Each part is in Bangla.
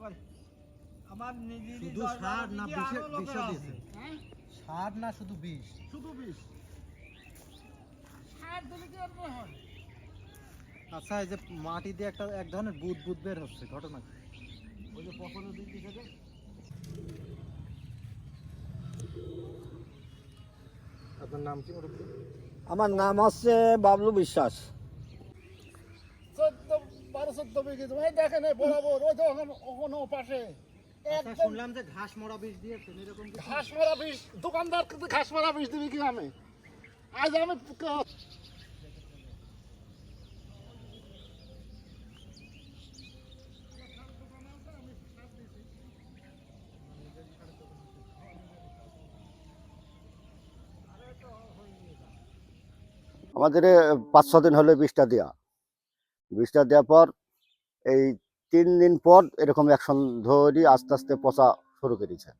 আমার শুধু সার না বিষে-। দিয়েছেন? হ্যাঁ? সার না শুধু বিষ। শুধু বিষ। সার দিলে কি আর হয় আচ্ছা এই যে মাটি দিয়ে একটা এক ধরনের বুদ বুদ বের হচ্ছে ঘটনা। ওই যে পছন্দের দিক দিকে আপনার নাম কি? আমার নাম হচ্ছে বাবলু বিশ্বাস। চোদ্দ বিঘে জমি দেখেন এই বরাবর ওই তো ওখানে ওখানে পাশে আচ্ছা শুনলাম যে ঘাস মরা বিষ দিয়েছেন এরকম ঘাস মারা বিষ দোকানদার ঘাস মারা বিষ দিবি কি আমি আজ আমি আমাদের পাঁচ ছ দিন হলো বীজটা দেওয়া বীজটা দেওয়ার পর এই তিন দিন পর এরকম অ্যাকশন ধরি আস্তে আস্তে পচা শুরু করেছে।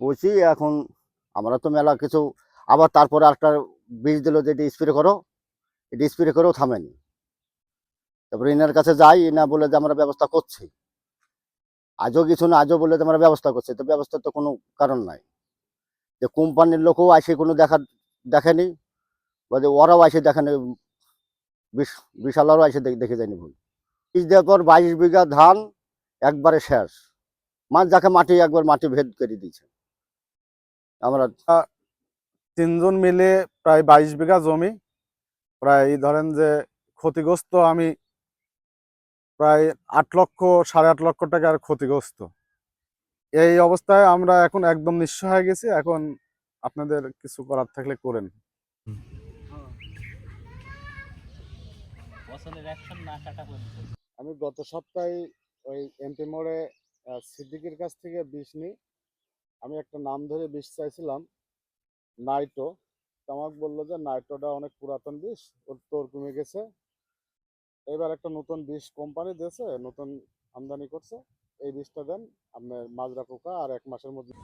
পচি এখন আমরা তো মেলা কিছু, আবার তারপরে একটা বীজ দিল যে এটি স্প্রে করো, এটি স্প্রে করেও থামেনি। তারপরে ইনার কাছে যাই, ইনা বলে যে আমরা ব্যবস্থা করছি। আজও কিছু না, আজও বলে যে আমরা ব্যবস্থা করছি, তো ব্যবস্থার তো কোনো কারণ নাই। যে কোম্পানির লোকও আসে কোনো দেখা, দেখেনি, বা যে ওরাও এসে দেখেনি বিশ বিশালারও এসে দেখ- দেখে যায়নি ভুল। বীজ দেওয়ার পর বাইশ বিঘা ধান একবারে শেষ। মাছ যাকে মাটি একবার মাটি ভেদ করে দিয়েছে। আমরা তিনজন মিলে প্রায় বাইশ বিঘা জমি। প্রায় এই ধরেন যে ক্ষতিগ্রস্ত আমি প্রায় আট লক্ষ সাড়ে আট লক্ষ টাকার ক্ষতিগ্রস্ত। এই অবস্থায় আমরা এখন একদম নিঃস্ব হয়ে গেছি। এখন আপনাদের কিছু করার থাকলে করেন। আমি গত সপ্তাহে ওই এমপি মোড়ে সিদ্দিকির কাছ থেকে বিষ নিই। আমি একটা নাম ধরে বিষ চাইছিলাম নাইটো আমাকে বলল যে নাইটোটা অনেক পুরাতন বিষ ওর তোর কমে গেছে। এবার একটা নতুন বিষ কোম্পানি দিয়েছে নতুন আমদানি করছে। এই বিষটা দেন আপনার মাজরা পোকা আর এক মাসের মধ্যে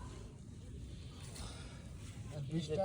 বিষটা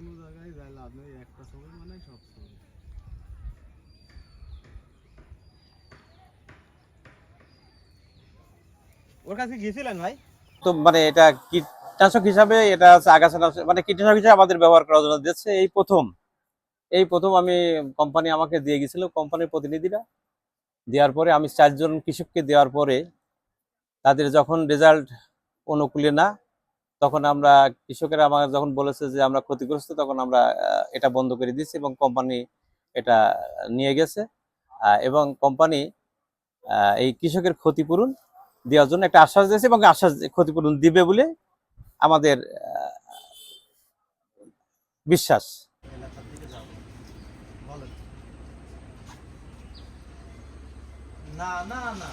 কোনো জায়গায় যায়, লাভ নেই, একটা সময় মানে সব সময়। ওর কাছে গিয়েছিলেন ভাই? তো মানে এটা কীটনাশক হিসাবে এটা আগাছা মানে কীটনাশক হিসাবে আমাদের ব্যবহার করার জন্য দিচ্ছে এই প্রথম এই প্রথম আমি কোম্পানি আমাকে দিয়ে গেছিল কোম্পানির প্রতিনিধিরা। দেওয়ার পরে আমি চারজন কৃষককে দেওয়ার পরে তাদের যখন রেজাল্ট অনুকূলে না তখন আমরা কৃষকেরা আমার যখন বলেছে যে আমরা ক্ষতিগ্রস্ত, তখন আমরা এটা বন্ধ করে দিয়েছি এবং কোম্পানি এটা নিয়ে গেছে। এবং কোম্পানি এই কৃষকের ক্ষতিপূরণ দেওয়ার জন্য একটা আশ্বাস দিয়েছে এবং আশ্বাস ক্ষতিপূরণ দিবে বলে আমাদের বিশ্বাস। না না না।